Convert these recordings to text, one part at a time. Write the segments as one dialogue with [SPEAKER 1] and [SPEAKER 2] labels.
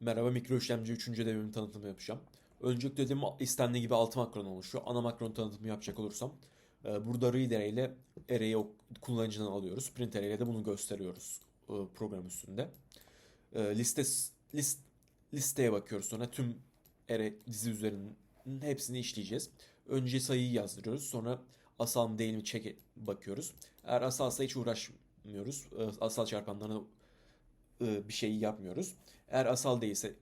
[SPEAKER 1] Merhaba mikro işlemci 3. devimin tanıtımı yapacağım. Öncelikle dediğim istendiği gibi 6 makron oluşuyor. Ana makron tanıtımı yapacak olursam e, burada reader ile array'i kullanıcıdan alıyoruz. Print array ile de bunu gösteriyoruz e, program üstünde. E, Liste list, listeye bakıyoruz sonra tüm array dizi üzerinin hepsini işleyeceğiz. Önce sayıyı yazdırıyoruz. Sonra asal mı değil mi check bakıyoruz. Eğer asalsa hiç uğraşmıyoruz. Asal çarpanlarına bir şey yapmıyoruz. Eğer asal değilse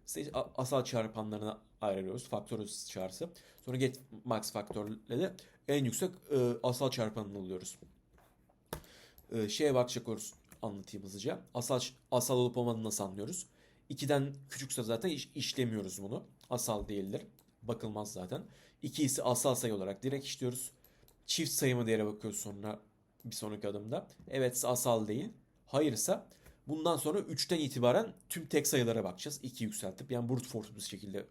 [SPEAKER 1] asal çarpanlarına ayırıyoruz. Faktör çağrısı. Sonra get max faktörle de en yüksek e, asal çarpanını alıyoruz. E, şeye bakacak oluruz anlatayım hızlıca. Asal asal olup olmadığını nasıl anlıyoruz? 2'den küçükse zaten iş- işlemiyoruz bunu. Asal değildir. Bakılmaz zaten. 2 ise asal sayı olarak direkt işliyoruz. Çift sayı mı diye bakıyoruz sonra bir sonraki adımda. Evetse asal değil. Hayırsa bundan sonra 3'ten itibaren tüm tek sayılara bakacağız. 2 yükseltip yani brute force bir şekilde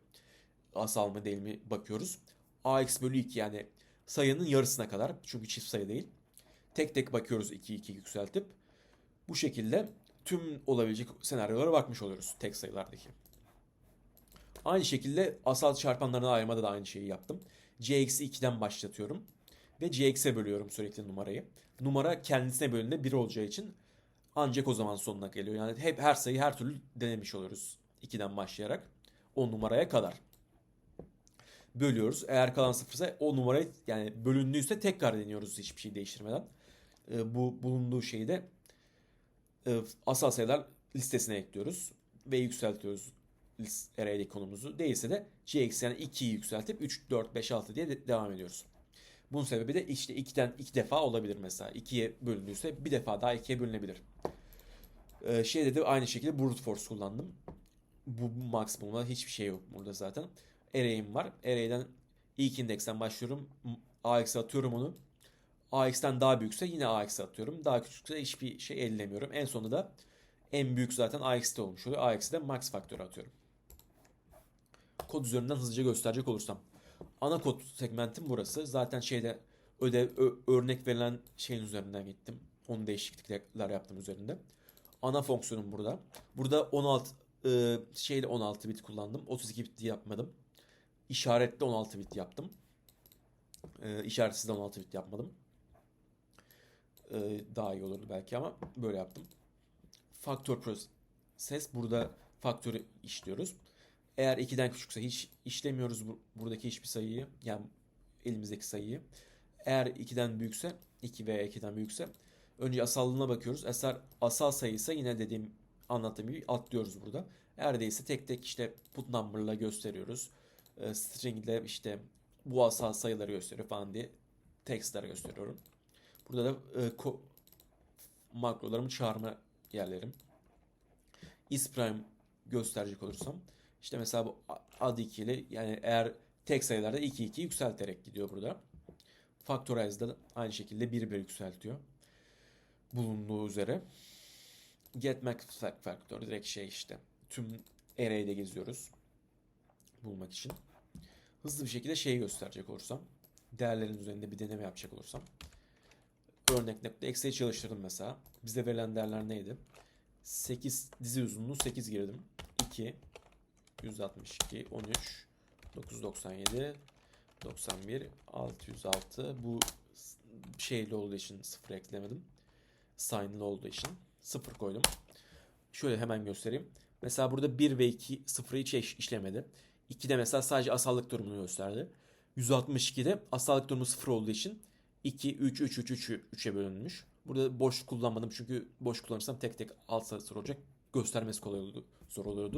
[SPEAKER 1] asal mı değil mi bakıyoruz. ax bölü 2 yani sayının yarısına kadar çünkü çift sayı değil. Tek tek bakıyoruz 2 2 yükseltip bu şekilde tüm olabilecek senaryolara bakmış oluyoruz tek sayılardaki. Aynı şekilde asal çarpanlarına ayırmada da aynı şeyi yaptım. c-2'den başlatıyorum ve cx'e bölüyorum sürekli numarayı. Numara kendisine bölündüğünde 1 olacağı için ancak o zaman sonuna geliyor. Yani hep her sayı her türlü denemiş oluyoruz 2'den başlayarak o numaraya kadar. Bölüyoruz. Eğer kalan sıfırsa o numarayı yani bölündüyse tekrar deniyoruz hiçbir şey değiştirmeden. Ee, bu bulunduğu şeyi de e, asal sayılar listesine ekliyoruz ve yükseltiyoruz array'deki konumuzu. Değilse de gx yani 2'yi yükseltip 3, 4, 5, 6 diye de- devam ediyoruz. Bunun sebebi de işte 2'den 2 defa olabilir mesela. 2'ye bölündüyse bir defa daha 2'ye bölünebilir. Ee, şeyde de aynı şekilde brute force kullandım. Bu bu maksimumda hiçbir şey yok burada zaten. Array'im var. Array'den ilk indeksten başlıyorum. AX'e atıyorum onu. AX'ten daha büyükse yine AX'e atıyorum. Daha küçükse hiçbir şey ellemiyorum. En sonunda da en büyük zaten AX'te olmuş oluyor. AX'e de max faktörü atıyorum. Kod üzerinden hızlıca gösterecek olursam. Ana kod segmentim burası. Zaten şeyde ödev örnek verilen şeyin üzerinden gittim. Onun değişiklikler yaptım üzerinde. Ana fonksiyonum burada. Burada 16 e, şeyle 16 bit kullandım. 32 bit yapmadım. İşaretle 16 bit yaptım. E, işaretsiz de 16 bit yapmadım. E, daha iyi olurdu belki ama böyle yaptım. Faktör proses burada faktörü işliyoruz. Eğer 2'den küçükse hiç işlemiyoruz bu- buradaki hiçbir sayıyı. Yani elimizdeki sayıyı. Eğer 2'den büyükse 2 veya 2'den büyükse önce asallığına bakıyoruz. Eğer asal sayıysa yine dediğim anlattığım gibi atlıyoruz burada. Eğer değilse tek tek işte put number'la gösteriyoruz. E, string ile işte bu asal sayıları gösteriyor falan diye text'ları gösteriyorum. Burada da e, ko- makrolarımı çağırma yerlerim. is prime gösterecek olursam işte mesela bu ad 2 ile yani eğer tek sayılarda 2 2 yükselterek gidiyor burada. Factorize'da da aynı şekilde 1 1 yükseltiyor. Bulunduğu üzere. Get max factor direkt şey işte. Tüm array'de geziyoruz. Bulmak için. Hızlı bir şekilde şeyi gösterecek olursam. Değerlerin üzerinde bir deneme yapacak olursam. Örnek.exe Excel'i çalıştırdım mesela. Bize verilen değerler neydi? 8 dizi uzunluğu 8 girdim. 2 162 13 997 91 606 bu şeyli olduğu için sıfır eklemedim. Sign'lı olduğu için sıfır koydum. Şöyle hemen göstereyim. Mesela burada 1 ve 2 sıfırı hiç iş- işlemedi. 2'de mesela sadece asallık durumunu gösterdi. 162'de asallık durumu sıfır olduğu için 2, 3, 3, 3, 3, 3'e bölünmüş. Burada boş kullanmadım çünkü boş kullanırsam tek tek alt satır olacak. Göstermesi kolay olurdu, zor olurdu.